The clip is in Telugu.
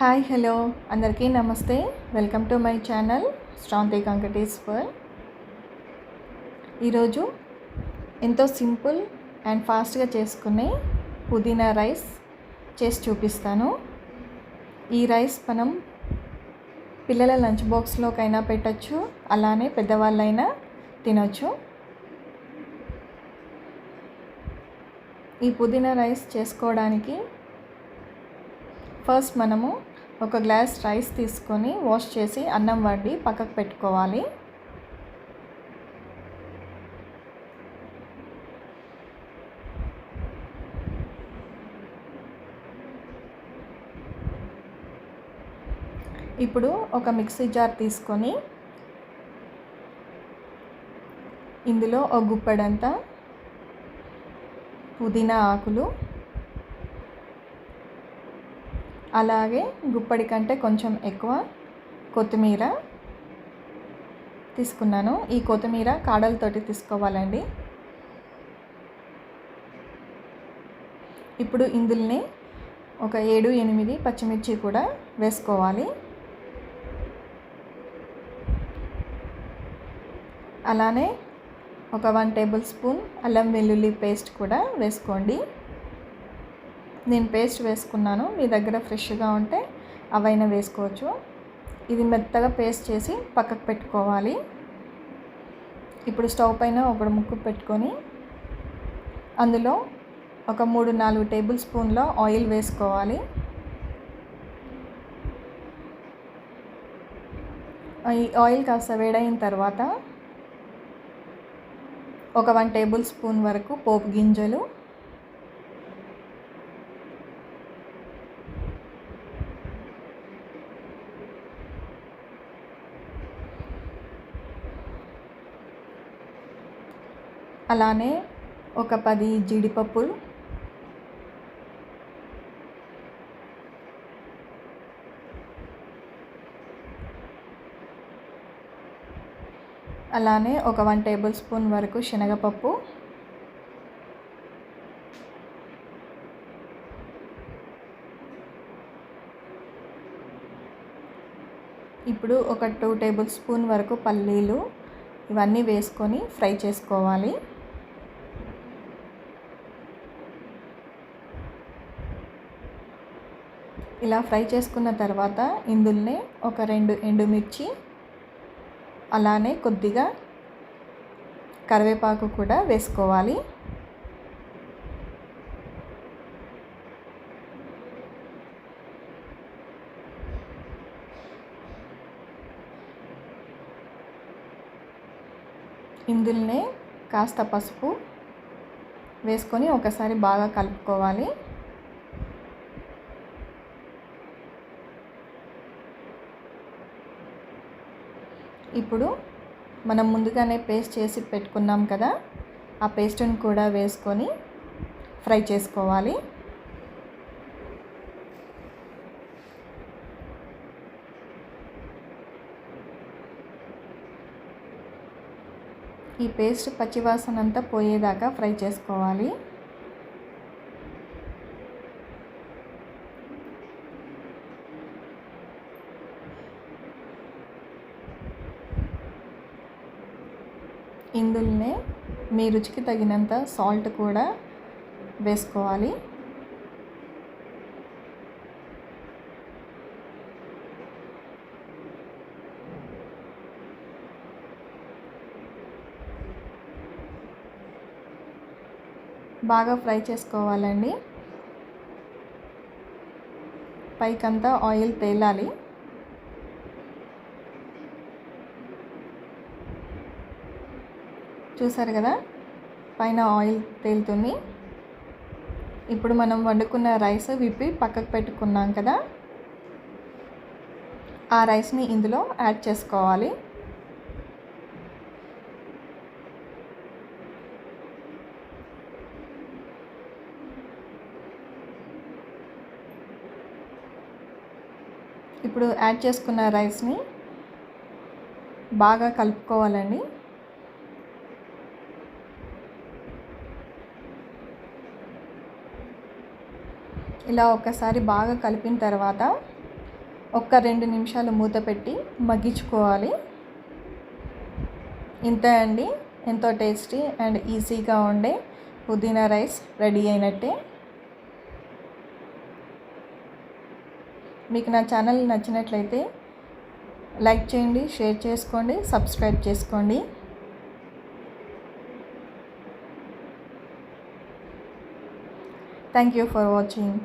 Hi hello. అందరికీ నమస్తే. Welcome to my channel Shranti Venkateshwar ఈరోజు ఎంతో సింపుల్ అండ్ ఫాస్ట్గా చేసుకునే పుదీనా రైస్ చేసి చూపిస్తాను. ఈ రైస్ మనం పిల్లల లంచ్ బాక్స్లోకైనా పెట్టచ్చు అలానే పెద్దవాళ్ళైనా తినొచ్చు. ఈ పుదీనా రైస్ చేసుకోవడానికి ఫస్ట్ మనము ఒక గ్లాస్ రైస్ తీసుకొని వాష్ చేసి అన్నం వండి పక్కకు పెట్టుకోవాలి. ఇప్పుడు ఒక మిక్సీ జార్ తీసుకొని ఇందులో ఒక గుప్పెడంతా పుదీనా ఆకులు అలాగే గుప్పడి కంటే కొంచెం ఎక్కువ కొత్తిమీర తీసుకున్నాను. ఈ కొత్తిమీర కాడలతోటి తీసుకోవాలండి. ఇప్పుడు ఇందులోనే ఒక ఏడు ఎనిమిది పచ్చిమిర్చి కూడా వేసుకోవాలి. అలానే ఒక వన్ టేబుల్ స్పూన్ అల్లం వెల్లుల్లి పేస్ట్ కూడా వేసుకోండి. నేను పేస్ట్ వేసుకున్నాను. మీ దగ్గర ఫ్రెష్గా ఉంటే అవైనా వేసుకోవచ్చు. ఇది మెత్తగా పేస్ట్ చేసి పక్కకు పెట్టుకోవాలి. ఇప్పుడు స్టవ్ పైన ఒక ముక్కు పెట్టుకొని అందులో ఒక మూడు నాలుగు టేబుల్ స్పూన్ల ఆయిల్ వేసుకోవాలి. ఈ ఆయిల్ కాస్త వేడైన తర్వాత ఒక వన్ టేబుల్ స్పూన్ వరకు పోపు గింజలు అలానే ఒక పది జీడిపప్పులు. అలానే ఒక వన్ టేబుల్ స్పూన్ వరకు శనగపప్పు. ఇప్పుడు ఒక టూ టేబుల్ స్పూన్ వరకు పల్లీలు ఇవన్నీ వేసుకొని ఫ్రై చేసుకోవాలి. ఇలా ఫ్రై చేసుకున్న తర్వాత ఇందులోనే ఒక రెండు ఎండుమిర్చి అలానే కొద్దిగా కరివేపాకు కూడా వేసుకోవాలి. ఇందులోనే కాస్త పసుపు వేసుకొని ఒకసారి బాగా కలుపుకోవాలి. ఇప్పుడు మనం ముందుగానే పేస్ట్ చేసి పెట్టుకున్నాం కదా ఆ పేస్ట్ని కూడా వేసుకొని ఫ్రై చేసుకోవాలి. ఈ పేస్ట్ పచ్చివాసన అంతా పోయేదాకా ఫ్రై చేసుకోవాలి. ఇందులోనే మీ రుచికి తగినంత సాల్ట్ కూడా వేసుకోవాలి. బాగా ఫ్రై చేసుకోవాలండి. పైకంతా ఆయిల్ తేలాలి. చూసారు కదా? పైన ఆయిల్ తేలుతుంది. ఇప్పుడు మనం వండుకున్న రైస్ విప్పి పక్కకు పెట్టుకున్నాం కదా? ఆ రైస్ని ఇందులో యాడ్ చేసుకోవాలి. ఇప్పుడు యాడ్ చేసుకున్న రైస్ని బాగా కలుపుకోవాలండి. ఇలా ఒకసారి బాగా కలిపిన తర్వాత ఒక్క రెండు నిమిషాలు మూత పెట్టి మగ్గించుకోవాలి. ఇంతే అండి. ఎంతో టేస్టీ అండ్ ఈజీగా ఉండే పుదీనా రైస్ రెడీ అయినట్టే. మీకు నా ఛానల్ నచ్చినట్లయితే లైక్ చేయండి షేర్ చేసుకోండి సబ్స్క్రైబ్ చేసుకోండి. Thank you for watching.